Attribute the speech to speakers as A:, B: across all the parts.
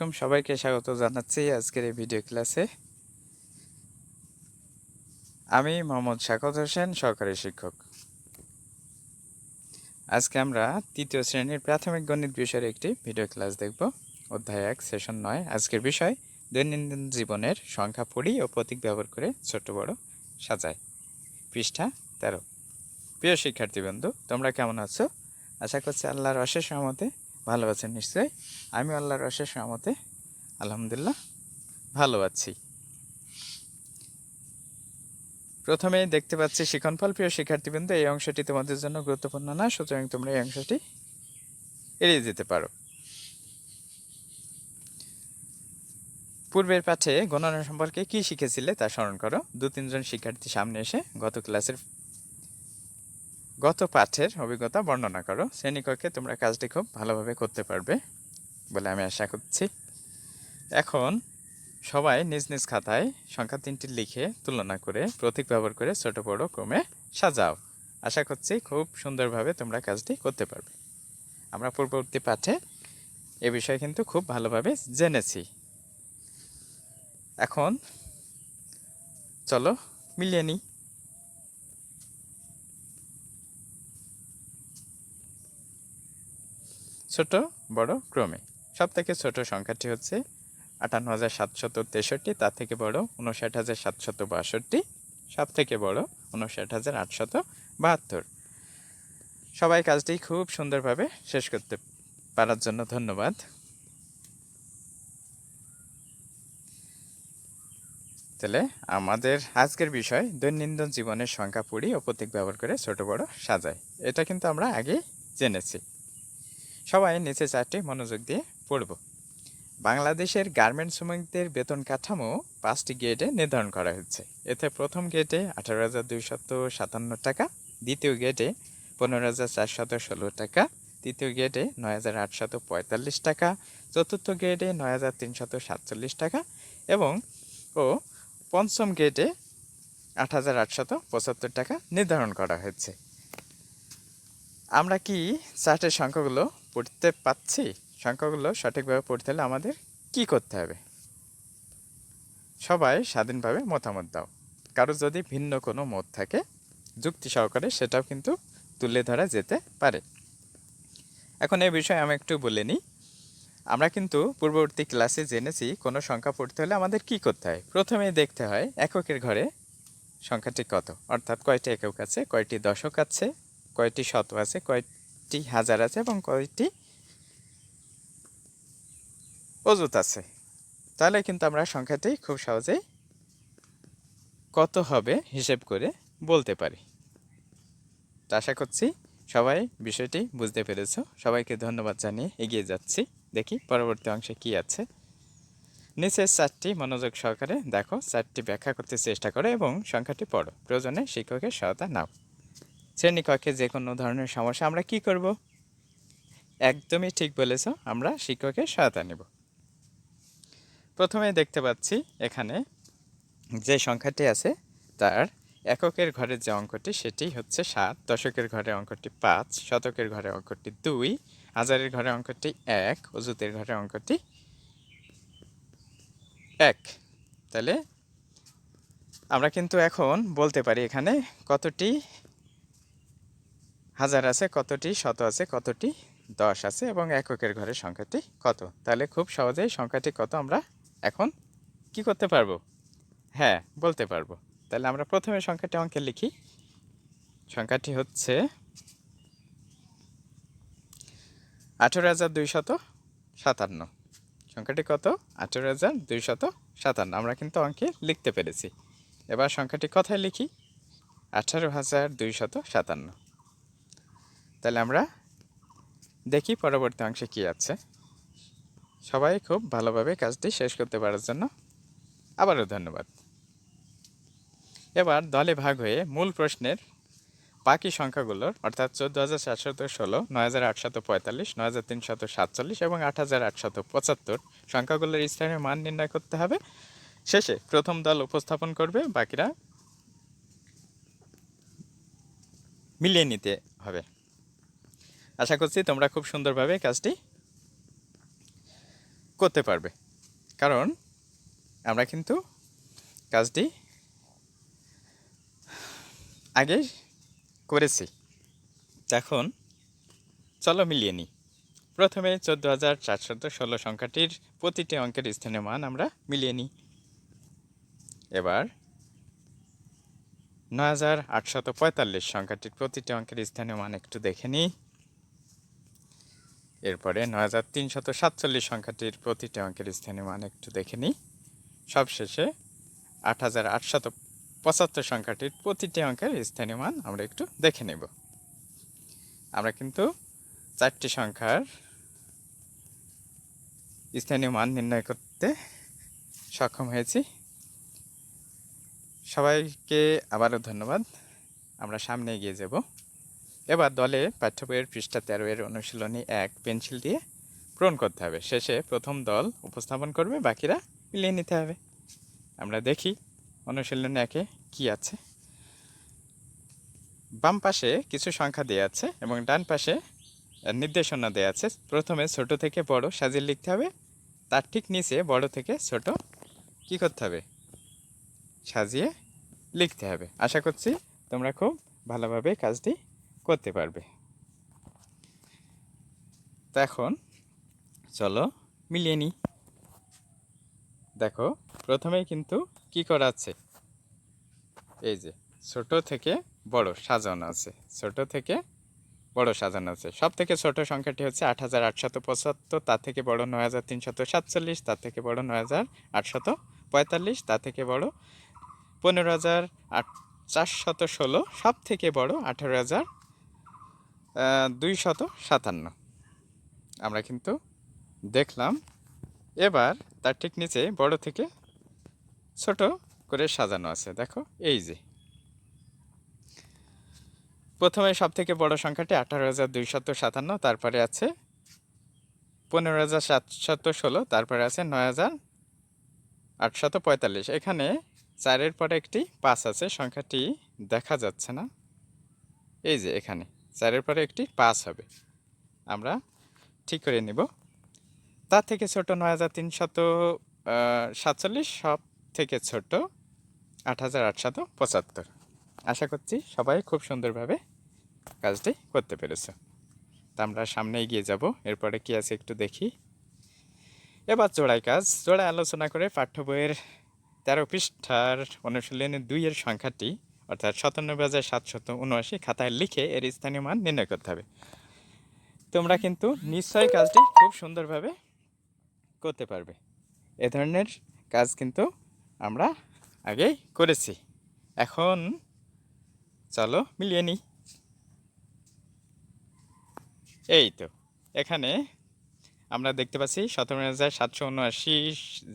A: আলাইকুম। সবাইকে স্বাগত জানাচ্ছি আজকের এই ভিডিও ক্লাসে আমি মোহাম্মদ শাকত হোসেন, সহকারী শিক্ষক। আজকে আমরা তৃতীয় শ্রেণির প্রাথমিক গণিত বিষয়ের একটি ভিডিও ক্লাস দেখব। অধ্যায় এক সেশন নয়। আজকের বিষয়, দৈনন্দিন জীবনের সংখ্যা পড়ি ও প্রতীক ব্যবহার করে ছোট বড় সাজায়। পৃষ্ঠা তেরো। প্রিয় শিক্ষার্থী বন্ধু তোমরা কেমন আছো? আশা করছি আল্লাহর অশেষ রহমতে ভালো আছেন নিশ্চয়ই? আমি আল্লাহর অশেষ রহমতে, আলহামদুলিল্লাহ, ভালো আছি। প্রথমে দেখতে পাচ্ছি শিখনফল। প্রিয় শিক্ষার্থীবৃন্দ, এই অংশটি তোমাদের জন্য গুরুত্বপূর্ণ না, সুতরাং তোমরা এই অংশটি এড়িয়ে যেতে পারো। পূর্বের পাঠে গণনা সম্পর্কে কি শিখেছিলে তা স্মরণ করো। দু তিনজন শিক্ষার্থী সামনে এসে গত ক্লাসের গত পাঠের অভিজ্ঞতা বর্ণনা করো। শ্রেণীকক্ষে তোমরা কাজটি খুব ভালোভাবে করতে পারবে বলে আমি আশা করছি। এখন সবাই নিজ নিজ খাতায় সংখ্যা তিনটি লিখে তুলনা করে প্রতীক ব্যবহার করে ছোট, বড়, ক্রমে সাজাও। আশা করছি খুব সুন্দরভাবে তোমরা কাজটি করতে পারবে। আমরা পূর্ববর্তী পাঠে এ বিষয়ে কিন্তু খুব ভালোভাবে জেনেছি। এখন চলো মিলিয়ে নিই। ছোট, বড়, ক্রমে। সব থেকে ছোট সংখ্যাটি হচ্ছে আটান্ন হাজার সাতশত তেষট্টি, তার থেকে বড় উনষাট হাজার সাতশত বাষট্টি, সব থেকে বড় উনষাট হাজার আটশত বাহাত্তর। সবাই কাজটি খুব সুন্দরভাবে শেষ করতে পারার জন্য ধন্যবাদ। তাহলে আমাদের আজকের বিষয়, দৈনন্দিন জীবনের সংখ্যা পড়ি ও প্রতীক ব্যবহার করে ছোট বড় সাজায়। এটা কিন্তু আমরা আগে জেনেছি। সবাই নিচে চারটি মনোযোগ দিয়ে পড়ব। বাংলাদেশের গার্মেন্টস শ্রমিকদের বেতন কাঠামো পাঁচটি গেটে নির্ধারণ করা হয়েছে। এতে প্রথম গেটে আঠারো হাজার দুইশত সাতান্ন টাকা, দ্বিতীয় গেটে পনেরো হাজার চারশত ষোলো টাকা, তৃতীয় গেটে নয় হাজার আটশত পঁয়তাল্লিশ টাকা, চতুর্থ গেটে নয় হাজার তিনশত সাতচল্লিশ টাকা এবং, ও পঞ্চম গেটে আট হাজার আটশত পঁচাত্তর টাকা নির্ধারণ করা হয়েছে। আমরা কি চার্টের সংখ্যাগুলো পড়তে পাচ্ছি? সংখ্যাগুলো সঠিকভাবে পড়তে হলে আমাদের কি করতে হবে? সবাই স্বাধীনভাবে মতামত দাও। কারও যদি ভিন্ন কোনো মত থাকে, যুক্তি সহকারে সেটাও কিন্তু তুলে ধরা যেতে পারে। এখন এই বিষয়ে আমি একটু বলে নিই। আমরা কিন্তু পূর্ববর্তী ক্লাসে জেনেছি কোনো সংখ্যা পড়তে হলে আমাদের কি করতে হয়? প্রথমে দেখতে হয় এককের ঘরে সংখ্যাটি কত? অর্থাৎ কয়টি একক আছে, কয়টি দশক আছে, কয়টি শত আছে কয়টি হাজার আছে এবং কয়টি অজুত আছে। তাহলে কিন্তু আমরা সংখ্যাটি খুব সহজেই কত হবে হিসেব করে বলতে পারি। তো আশা করছি সবাই বিষয়টি বুঝতে পেরেছ। সবাইকে ধন্যবাদ জানিয়ে এগিয়ে যাচ্ছি। দেখি পরবর্তী অংশে কি আছে। নিচের চারটি মনোযোগ সহকারে দেখো, চারটি ব্যাখ্যা করতে চেষ্টা করো এবং সংখ্যাটি পড়ো। প্রয়োজনে শিক্ষকের সহায়তা নাও। শ্রেণীকক্ষে যে কোনো ধরনের সমস্যা, আমরা কি করব? একদমই ঠিক বলেছ, আমরা শিক্ষকের সহায়তা নেব। প্রথমে দেখতে পাচ্ছি এখানে যে সংখ্যাটি আছে, তার এককের ঘরের যে অঙ্কটি, সেটি হচ্ছে সাত, দশকের ঘরে অঙ্কটি পাঁচ, শতকের ঘরে অঙ্কটি দুই, হাজারের ঘরে অঙ্কটি এক অজুতের ঘরে অঙ্কটি এক। তাহলে আমরা কিন্তু এখন বলতে পারি এখানে কতটি হাজার আছে, কতটি? শত আছে, কতটি? দশ আছে, এবং এককের ঘরের সংখ্যাটি কত? তাহলে খুব সহজেই সংখ্যাটি কত আমরা এখন কি করতে পারব? হ্যাঁ বলতে পারব। তাহলে আমরা প্রথমে সংখ্যাটি অঙ্কে লিখি। সংখ্যাটি হচ্ছে আঠেরো হাজার দুইশত সাতান্ন। সংখ্যাটি কত? আঠেরো হাজার দুইশত সাতান্ন। আমরা কিন্তু অঙ্কে লিখতে পেরেছি। এবার সংখ্যাটি কথায় লিখি? আঠারো হাজার দুইশত সাতান্ন। তাহলে আমরা দেখি পরবর্তী অংশে কি আছে। সবাই খুব ভালোভাবে কাজটি শেষ করতে পারার জন্য আবারও ধন্যবাদ। এবার দলে ভাগ হয়ে মূল প্রশ্নের বাকি সংখ্যাগুলোর, অর্থাৎ চোদ্দ হাজার সাতশত ষোলো হাজার আটশত পঁয়তাল্লিশ হাজার তিনশত সাতচল্লিশ এবং আট হাজার আটশত পঁচাত্তর সংখ্যাগুলোর স্থানীয় মান নির্ণয় করতে হবে। শেষে প্রথম দল উপস্থাপন করবে, বাকিরা মিলিয়ে নিতে হবে। আশা করছি তোমরা খুব সুন্দরভাবে কাজটি করতে পারবে। কারণ আমরা কিন্তু কাজটি আগে করেছি। এখন চলো মিলিয়ে নিই। প্রথমে চোদ্দ হাজার চারশত ষোলো সংখ্যাটির প্রতিটি অঙ্কের স্থানীয় মান আমরা মিলিয়ে নিই। এবার নয় হাজার আটশত পঁয়তাল্লিশ সংখ্যাটির প্রতিটি অঙ্কের স্থানীয় মান একটু দেখে নিই। এরপরে নয় হাজার তিনশত সাতচল্লিশ সংখ্যাটির প্রতিটি অঙ্কের স্থানীয় মান একটু দেখে নিই। সবশেষে আট হাজার আটশত পঁচাত্তর সংখ্যাটির প্রতিটি অঙ্কের স্থানীয় মান আমরা একটু দেখে নেব। আমরা কিন্তু চারটি সংখ্যার স্থানীয় মান নির্ণয় করতে সক্ষম হয়েছি। সবাইকে আবারও ধন্যবাদ। আমরা সামনে এগিয়ে যাব। এবার দলে পাঠ্য বইয়ের পৃষ্ঠা তেরো এর অনুশীলনী এক পেন্সিল দিয়ে পূরণ করতে হবে। শেষে প্রথম দল উপস্থাপন করবে, বাকিরা মিলিয়ে নিতে হবে। আমরা দেখি অনুশীলনী একে কি আছে। বাম পাশে কিছু সংখ্যা দেওয়া আছে এবং ডান পাশে নির্দেশনা দেওয়া আছে। প্রথমে ছোট থেকে বড় সাজিয়ে লিখতে হবে। তার ঠিক নিচে বড় থেকে ছোট কি করতে হবে? সাজিয়ে লিখতে হবে। আশা করছি তোমরা খুব ভালোভাবে কাজটি করতে পারবে। তো এখন চলো মিলিয়ে নিই। দেখো, প্রথমেই কিন্তু কি করা আছে? এই যে, ছোট থেকে বড় সাজানো আছে। ছোট থেকে বড় সাজানো আছে। সব থেকে ছোট সংখ্যাটি হচ্ছে আট হাজার আটশত পঁচাত্তর, তার থেকে বড় নয় হাজার তিনশত সাতচল্লিশ তার থেকে বড় নয় হাজার আটশত পঁয়তাল্লিশ, তার থেকে বড় পনেরো হাজার আট চারশত ষোলো, সব থেকে বড় আঠারো হাজার দুই শত সাতান্ন। আমরা কিন্তু দেখলাম, এবার তার ঠিক নিচে বড় থেকে ছোট করে সাজানো আছে। দেখো, এই যে। প্রথমে সব থেকে বড় সংখ্যাটি আঠারো হাজার দুইশত সাতান্ন, তারপরে আছে পনেরো হাজার সাতশত ষোলো, তারপরে আছে নয় হাজার আটশত পঁয়তাল্লিশ। এখানে চারের পরে একটি পাঁচ আছে, সংখ্যাটি দেখা যাচ্ছে না। এই যে এখানে। চারের পরে একটি পাঁচ হবে। আমরা ঠিক করে নিব। তার থেকে ছোট নয় হাজার তিনশত সাতচল্লিশ, সব থেকে ছোট আট হাজার আটশত পঁচাত্তর। আশা করছি সবাই খুব সুন্দরভাবে কাজটি করতে পেরেছে। তা আমরা সামনে এগিয়ে যাব। এরপরে কি আছে একটু দেখি। এবার জোড়াই কাজ। জোড়ায় আলোচনা করে পাঠ্য বইয়ের তেরো পৃষ্ঠার অনুশীলনী দুইয়ের সংখ্যাটি অর্থাৎ সাতানব্বই হাজার সাতশত উনআশি খাতায় লিখে এর স্থানীয় মান নির্ণয় করতে হবে। তোমরা কিন্তু নিশ্চয়ই কাজটি খুব সুন্দরভাবে করতে পারবে। এ ধরনের কাজ কিন্তু আমরা আগেই করেছি। এখন চলো মিলিয়ে নিই। এই তো, এখানে আমরা দেখতে পাচ্ছি সতেরো হাজার সাতশো উনআশি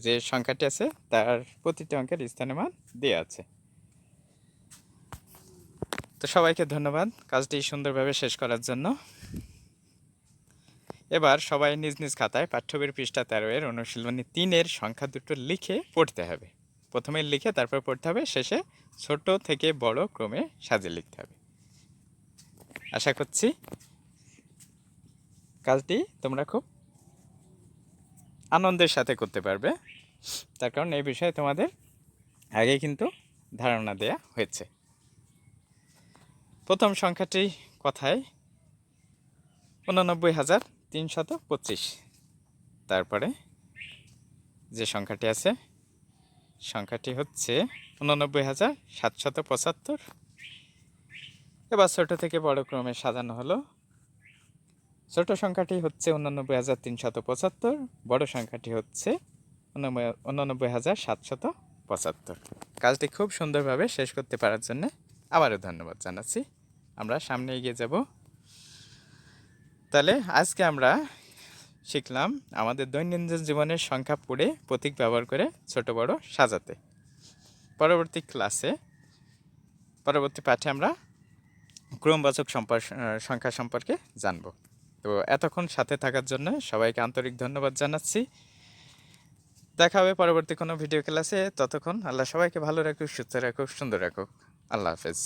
A: যে সংখ্যাটি আছে, তার প্রতিটি অঙ্কের স্থানীয় মান দেওয়া আছে। তো সবাইকে ধন্যবাদ। কাজটি সুন্দরভাবে শেষ করার জন্য। এবার সবাই নিজ নিজ খাতায় পাঠ্যবইয়ের পৃষ্ঠা তেরো এর অনুশীলনী তিনের সংখ্যা দুটো লিখে পড়তে হবে। প্রথমে লিখে তারপর পড়তে হবে, শেষে ছোট থেকে বড় ক্রমে সাজিয়ে লিখতে হবে। আশা করছি কাজটি তোমরা খুব আনন্দের সাথে করতে পারবে। তার কারণ এই বিষয়ে তোমাদের আগে কিন্তু ধারণা দেয়া হয়েছে। প্রথম সংখ্যাটি কথায়? উনানব্বই হাজার তিনশত পঁচিশ। তারপরে যে সংখ্যাটি আছে, সংখ্যাটি হচ্ছে উননব্বই হাজার সাতশত পঁচাত্তর। এবার ছোট থেকে বড় ক্রমে সাজানো হলো। ছোট সংখ্যাটি হচ্ছে উনানব্বই হাজার তিনশত পঁচাত্তর, বড় সংখ্যাটি হচ্ছে উননব্বই- হাজার সাতশত পঁচাত্তর। কাজটি খুব সুন্দরভাবে শেষ করতে পারার জন্য আবারও ধন্যবাদ জানাচ্ছি। আমরা সামনে এগিয়ে যাব। তাহলে আজকে আমরা শিখলাম আমাদের দৈনন্দিন জীবনের সংখ্যা পড়ে প্রতীক ব্যবহার করে ছোট, বড় সাজাতে। পরবর্তী ক্লাসে, পরবর্তী পাঠে আমরা ক্রমবাচক সংখ্যা সম্পর্কে জানব। তো এতক্ষণ সাথে থাকার জন্য সবাইকে আন্তরিক ধন্যবাদ জানাচ্ছি। দেখা হবে পরবর্তী কোনো ভিডিও ক্লাসে। ততক্ষণ আল্লাহ সবাইকে ভালো রাখুক, সুস্থ রাখুক, সুন্দর রাখুক। আল্লাহ হাফেজ